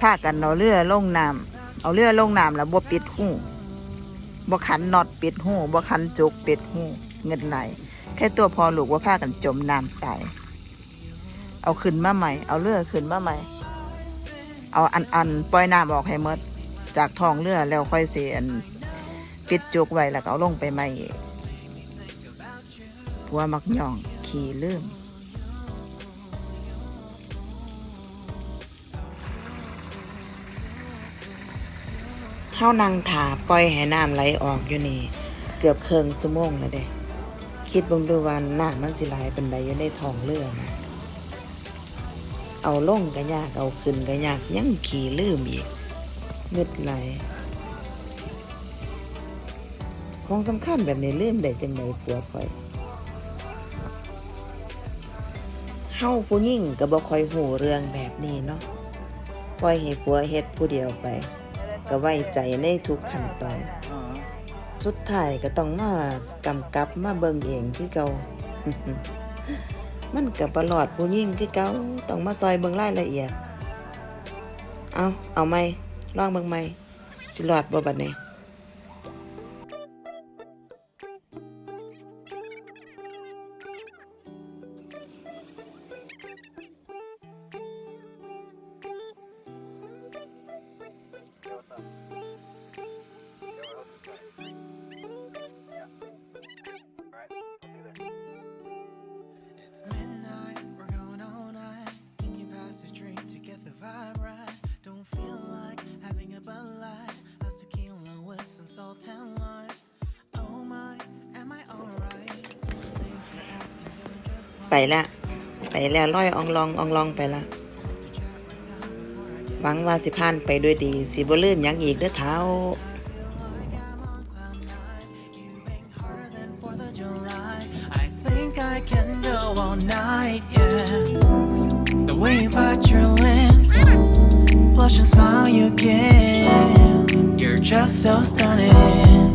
พากันเอาเรือลงน้ำเอาเรือลงน้ำแล้วบ่ปิดหูบ่ขันน็อตปิดหูบ่ขันจุกปิดหูเงินไหลแค่ตัวพอลูกว่าพากันจมน้ำตายเอาขึ้นมาใหม่ เอาเรือขึ้นมาใหม่ เอาอันอันปล่อยน้ำออกให้หมดจากท้องเรือแล้วค่อยเสียนปิดจุกไว้แล้วก็เอาลงไปใหม่ผัวมักย่องขี่ลืม เฮานั่งถาปล่อยให้น้ำไหลออกอยู่นี่ เกือบเคืองสมงแล้วเด้คิดเบิ่งดูว่าน้ำมันสิไหลเป็นใดอยู่ในท้องเรือนะเอาลงก็ยากเอาขึ้นก็ยากยังขี่ลืมอีกเงึดไหลของสำคัญแบบนี้ลืมได้จังไดผัวข่อยเฮาผู้หญิงก็บ่ค่อยหูเรื่องแบบนี้เนาะปล่อยให้ผัวเฮ็ดผู้เดียวไป ก็ไว้ใจในทุกขั้นตอนสุดท้ายก็ต้องมากำกับมาเบิ่งเองคือเก่า มันก็บ่รอดผู้หญิงคือเก่าต้องมาซอยเบิ่งรายละเอียด เอาเอาไหมลองเบิ่งไหมสิรอดบ่บัดนี้ ไปแล้วไปแล้วร้อยอองลองอองลองไปละหวังว่าสิผ่านไปด้วยดีสิบลืมยังอีกเด้อเท้าเ You're just so stunning